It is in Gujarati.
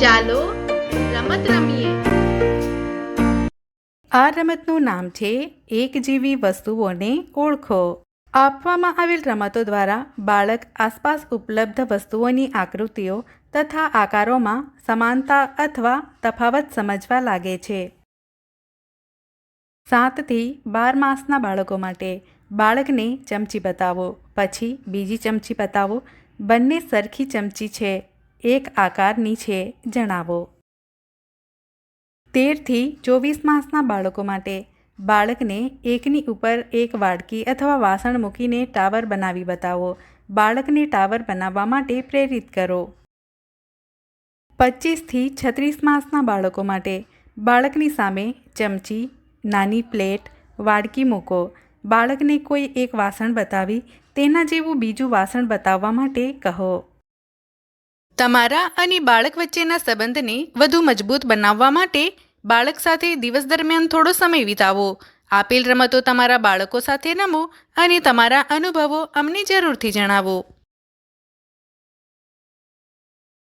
ચાલો રમત રમીએ. આ રમતનું નામ છે એક જેવી વસ્તુઓને ઓળખો. આપવામાં આવેલ રમતો દ્વારા બાળક આસપાસ ઉપલબ્ધ વસ્તુઓની આકૃતિઓ તથા આકારોમાં સમાનતા અથવા તફાવત સમજવા લાગે છે. સાતથી બાર માસના બાળકો માટે બાળકને ચમચી બતાવો. પછી બીજી ચમચી બતાવો. બંને સરખી ચમચી છે. એક આકારની છે, જણાવો. તેરથી ચોવીસ માસના બાળકો માટે બાળકને એકની ઉપર એક વાડકી અથવા વાસણ મૂકીને ટાવર બનાવી બતાવો. બાળકને ટાવર બનાવવા માટે પ્રેરિત કરો. પચીસથી છત્રીસ માસના બાળકો માટે બાળકની સામે ચમચી, નાની પ્લેટ, વાડકી મૂકો. બાળકને કોઈ એક વાસણ બતાવી, તેના જેવું બીજું વાસણ બતાવવા માટે કહો. તમારા અને બાળક વચ્ચેના સંબંધને વધુ મજબૂત બનાવવા માટે બાળક સાથે દિવસ દરમિયાન થોડો સમય વિતાવો. આપેલ રમતો તમારા બાળકો સાથે રમો અને તમારા અનુભવો અમને જરૂરથી જણાવો.